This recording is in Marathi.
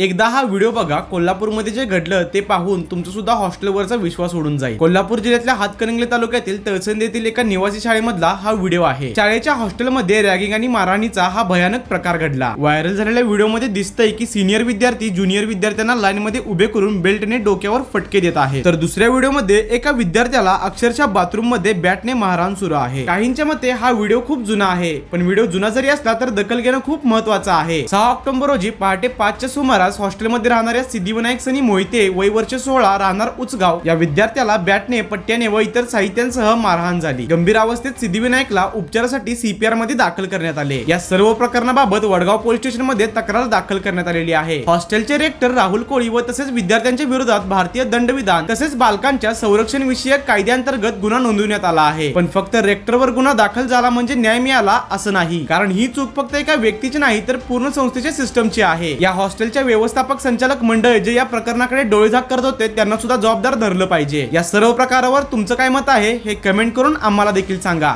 एकदा हा व्हिडिओ बघा कोल्हापूरमध्ये जे घडलं ते पाहून तुमचा सुद्धा हॉस्टेलवरचा विश्वास उडून जाईल. कोल्हापूर जिल्ह्यातल्या हातकणंगले तालुक्यातील तळसंद येथील एका निवासी शाळेमधला हा व्हिडिओ आहे. शाळेच्या हॉस्टेलमध्ये रॅगिंग आणि मारहाणीचा हा भयानक प्रकार घडला. व्हायरल झालेल्या व्हिडिओमध्ये दिसतंय की सिनियर विद्यार्थी ज्युनियर विद्यार्थ्यांना लाईन मध्ये उभे करून बेल्टने डोक्यावर फटके देत आहे तर दुसऱ्या व्हिडिओमध्ये एका विद्यार्थ्याला अक्षरशः बाथरूममध्ये बॅटने मारहाण सुरू आहे. काहींच्या मते हा व्हिडिओ खूप जुना आहे पण व्हिडिओ जुना जरी असला तर दखल घेणं खूप महत्वाचं आहे. सहा ऑक्टोबर रोजी पहाटे पाचच्या सुमारास हॉस्टेलमध्ये राहणाऱ्या सिद्धिविनायक सनी मोहिते वय वर्ष सोळा राहणार उचगाव. या विद्यार्थ्याला बॅटने पट्ट्याने व इतर साहित्यांसह मारहाण झाली. गंभीर अवस्थेत सिद्धिविनायकला उपचारासाठी सीपीआरमध्ये दाखल करण्यात आले. या सर्व प्रकरणाबाबत वडगाव पोलीस स्टेशनमध्ये तक्रार दाखल करण्यात आलेली आहे. हॉस्टेलचे रेक्टर राहुल कोळी व तसेच विद्यार्थ्यांच्या विरोधात भारतीय दंडविधान तसेच बालकांच्या संरक्षण विषयक कायद्यांतर्गत गुन्हा नोंदवण्यात आला आहे. पण फक्त रेक्टरवर गुन्हा दाखल झाला म्हणजे न्याय मिळाला असं नाही. कारण ही चूक फक्त एका व्यक्तीची नाही तर पूर्ण संस्थेच्या सिस्टमची आहे. या हॉस्टेलच्या व्यवस्थापक संचालक मंडळ जे या प्रकरणाकडे डोळेझाक करत होते त्यांना सुद्धा जबाबदार धरलं पाहिजे. या सर्व प्रकारावर तुमचं काय मत आहे हे कमेंट करून आम्हाला देखील सांगा.